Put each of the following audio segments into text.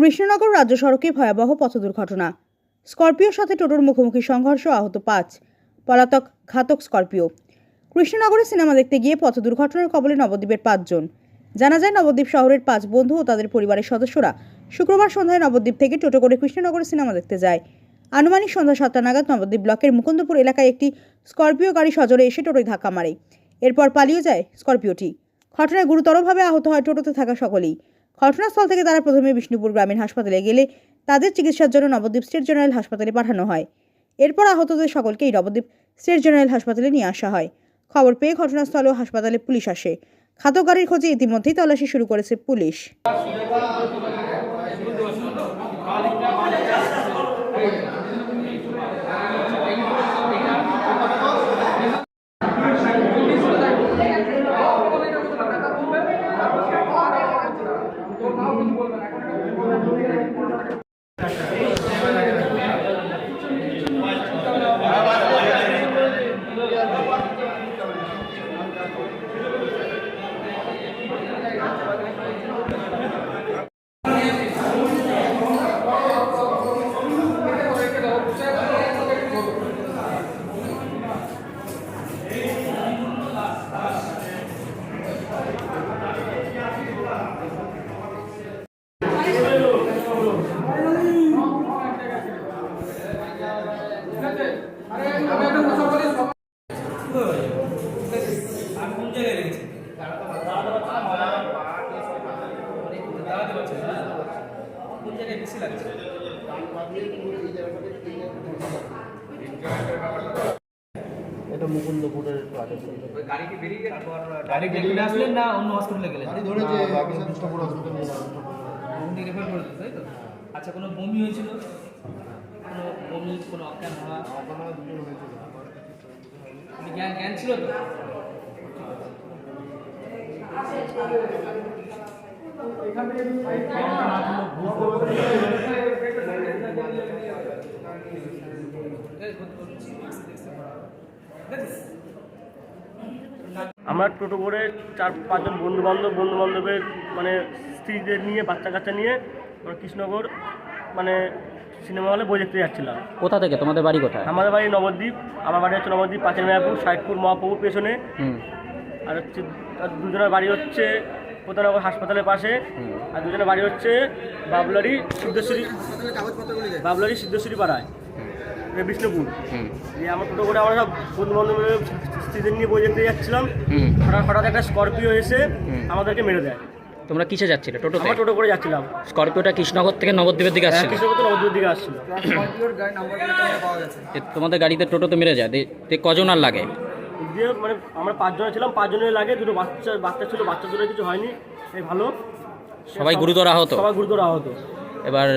কৃষ্ণনগর রাজ্য সড়কে ভয়াবহ পথ দুর্ঘটনা স্করপিওর সাথে টোটোর মুখোমুখি সংঘর্ষ আহত পাঁচ। পলাতক ঘাতক স্করপিও। কৃষ্ণনগরে সিনেমা দেখতে গিয়ে পথ দুর্ঘটনার কবলে নবদ্বীপের পাঁচজন জানা যায়, নবদ্বীপ শহরের পাঁচ বন্ধু ও তাদের পরিবারের সদস্যরা শুক্রবার সন্ধ্যায় নবদ্বীপ থেকে টোটো করে কৃষ্ণনগরে সিনেমা দেখতে যায়। আনুমানিক সন্ধ্যা সাতটা নাগাদ নবদ্বীপ ব্লকের মুকুন্দপুর এলাকায় একটি স্করপিও গাড়ি সজোরে এসে টোটোয় ধাক্কা মারে। এরপর পালিয়ে যায় স্করপিওটি। ঘটনায় গুরুতরভাবে আহত হয় টোটোতে থাকা সকলেই। ঘটনাস্থল থেকে তারা প্রথমে বিষ্ণুপুর গ্রামীণ হাসপাতালে গেলে তাদের চিকিৎসার জন্য নবদ্বীপ স্টেট জেনারেল হাসপাতালে পাঠানো হয়। এরপর আহতদের সকলকেই নবদ্বীপ স্টেট জেনারেল হাসপাতালে নিয়ে আসা হয়। খবর পেয়ে ঘটনাস্থল ও হাসপাতালে পুলিশ আসে। খাতকারীর গাড়ির খোঁজে ইতিমধ্যেই তল্লাশি শুরু করেছে পুলিশ। এটা মুকুন্দপুরের গাড়ি বেরিয়ে আসলেন না অন্য হসপিটালে গেলেন ধরেছে কৃষ্ণপুর হসপিটাল রেফার করে তাই তো আচ্ছা কোনো বমি হয়েছিল? কোনো বমি কোনো অজ্ঞান হওয়া? জ্ঞান জ্ঞান ছিল তো? আমরা টোটো করে চার পাঁচজন বন্ধু বান্ধব বন্ধু বান্ধবের মানে স্ত্রীদের নিয়ে বাচ্চা কাচ্চা নিয়ে আমরা কৃষ্ণনগর মানে সিনেমা হলে বই দেখতে যাচ্ছিলাম। কোথা থেকে? তোমাদের বাড়ি কোথায়? আমাদের বাড়ি নবদ্বীপ। আমার বাড়ি হচ্ছে নবদ্বীপ পাঁচের মায়াপুর সাইদপুর মহাপ্রভুর পেছনে। আর হচ্ছে দুজনের বাড়ি হচ্ছে কোথানগর হাসপাতালের পাশে। আর দুজনের বাড়ি হচ্ছে বাবলারি সিদ্ধেশ্বরী বাবলারি সিদ্ধেশ্বরী পাড়ায়। বিষ্ণুপুর। আমার টোটো করে আমরা সব বন্ধু বান্ধব স্ত্রীদের নিয়ে বই দেখতে যাচ্ছিলাম। হঠাৎ হঠাৎ একটা স্করপিও এসে আমাদেরকে মেরে দেয়। তোমরা কিসে যাচ্ছিলে? টোটো আমরা টোটো করে যাচ্ছিলাম। স্করপিওটা কৃষ্ণনগর থেকে নবদ্বীপের দিকে আসছিল? কৃষ্ণপত্র নবদ্বীপের দিকে আসছিল। তোমাদের গাড়িতে টোটোতে মেরে যায়? কজন আর লাগে? দিয়ে মানে আমরা পাঁচজনে ছিলাম পাঁচজনের লাগে দুটো বাচ্চা বাচ্চা ছিল বাচ্চা দুটো কিছু হয়নি। এই ভালো। সবাই গুরুতর আহত? সবাই গুরুতর আহত। এবার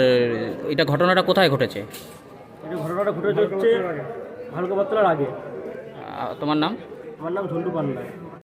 এটা ঘটনাটা কোথায় ঘটেছে? এই ঘটনাটা ঘটেছে হচ্ছে ভালুকা পাতলার আগে। তোমার নাম? আমার নাম ঝন্টু পান্ডা।